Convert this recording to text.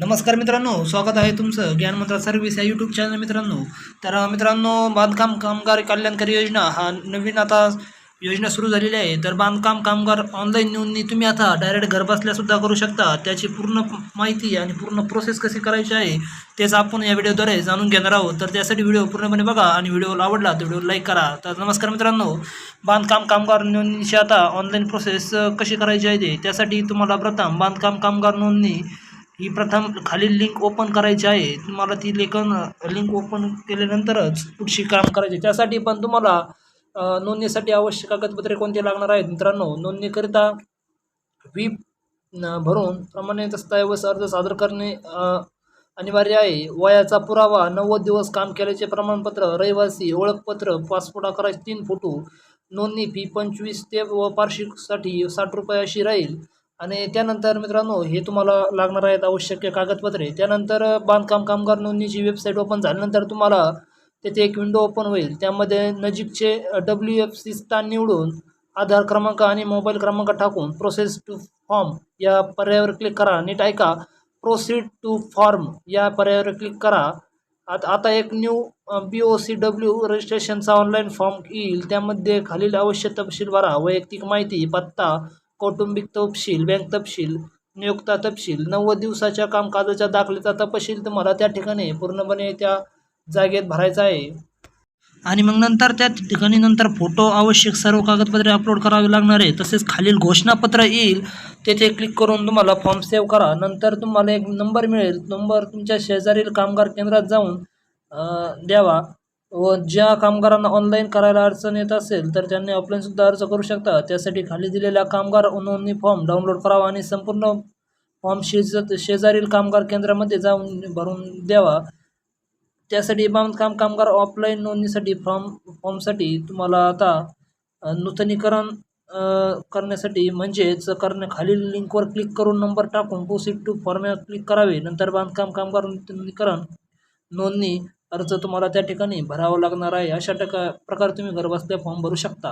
नमस्कार मित्रांनो स्वागत आहे तुमचं ज्ञानमंत्र सर्व्हिस या यूट्यूब चॅनल मित्रांनो. तर मित्रांनो बांधकाम कामगार कल्याणकारी योजना हा नवीन आता योजना सुरू झालेली आहे. तर बांधकाम कामगार ऑनलाईन नोंदणी तुम्ही आता डायरेक्ट घरबसल्यासुद्धा करू शकता. त्याची पूर्ण माहिती आणि पूर्ण प्रोसेस कशी करायची आहे तेच आपण या व्हिडिओद्वारे जाणून घेणार आहोत. तर त्यासाठी व्हिडिओ पूर्णपणे बघा आणि व्हिडिओ आवडला तर व्हिडिओ लाईक करा. तर नमस्कार मित्रांनो बांधकाम कामगार नोंदणीची आता ऑनलाईन प्रोसेस कशी करायची आहे ते त्यासाठी तुम्हाला प्रथम बांधकाम कामगार नोंदणी ही प्रथम खालील लिंक ओपन करायची आहे. तुम्हाला ती लेखन लिंक ओपन केल्यानंतरच पुढची काम करायची त्यासाठी पण तुम्हाला नोंदणीसाठी आवश्यक कागदपत्रे कोणते लागणार आहेत? मित्रांनो नोंदणीकरिता व्हीप भरून प्रमाणे दस्तऐवज अर्ज सादर करणे अनिवार्य आहे. वयाचा पुरावा नव्वद दिवस काम केल्याचे प्रमाणपत्र रहिवासी ओळखपत्र पासपोर्ट आकाराचे तीन फोटो नोंदणी फी पंचवीस ते व पार्शिकसाठी साठ रुपये अशी राहील. आणि त्यानंतर मित्रांनो हे तुम्हाला लागणार आहेत आवश्यक कागदपत्रे. त्यानंतर बांधकाम कामगार नोंदणीची वेबसाईट ओपन झाल्यानंतर तुम्हाला तेथे एक विंडो ओपन होईल. त्यामध्ये नजीकचे डब्ल्यू एफ सी स्थान निवडून आधार क्रमांक आणि मोबाईल क्रमांक टाकून प्रोसेस टू फॉर्म या पर्यायावर क्लिक करा. नीट ऐका प्रोसीड टू फॉर्म या पर्यायावर क्लिक करा. आता आता एक new B O C W रजिस्ट्रेशनचा online form येईल. त्यामध्ये खालील आवश्यक तपशील भरा वैयक्तिक माहिती पत्ता कौटुंबिक तपशील बँक तपशील नियोक्ता तपशील नव्वद दिवसाच्या कामकाजाच्या दाखल्याचा तपशील तुम्हाला त्या ठिकाणी पूर्णपणे त्या जागेत भरायचा आहे. आणि मग नंतर त्या ठिकाणी नंतर फोटो आवश्यक सर्व कागदपत्रे अपलोड करावे लागणार आहे. तसेच खालील घोषणापत्र येईल तेथे क्लिक करून तुम्हाला फॉर्म सेव्ह करा. नंतर तुम्हाला एक नंबर मिळेल. नंबर तुमच्या शेजारील कामगार केंद्रात जाऊन द्यावा. व ज्या कामगारांना ऑनलाईन करायला अडचण येत असेल तर त्यांनी ऑफलाईनसुद्धा अर्ज करू शकता. त्यासाठी खाली दिलेला कामगार नोंदणी फॉर्म डाउनलोड करावा आणि संपूर्ण फॉर्म शेज शेजारील कामगार केंद्रामध्ये जाऊन भरून द्यावा. त्यासाठी बांधकाम कामगार ऑफलाईन नोंदणीसाठी फॉर्म फॉर्मसाठी तुम्हाला आता नूतनीकरण करण्यासाठी म्हणजेच करण्या खालील लिंकवर क्लिक करून नंबर टाकून प्रोसीड टू फॉर्म क्लिक करावे. नंतर बांधकाम कामगार नूतनीकरण नोंदणी अर्ज तुम्हाला त्या ठिकाणी भरावा लागणार आहे. अशा टका प्रकारे तुम्ही घरबसल्या फॉर्म भरू शकता.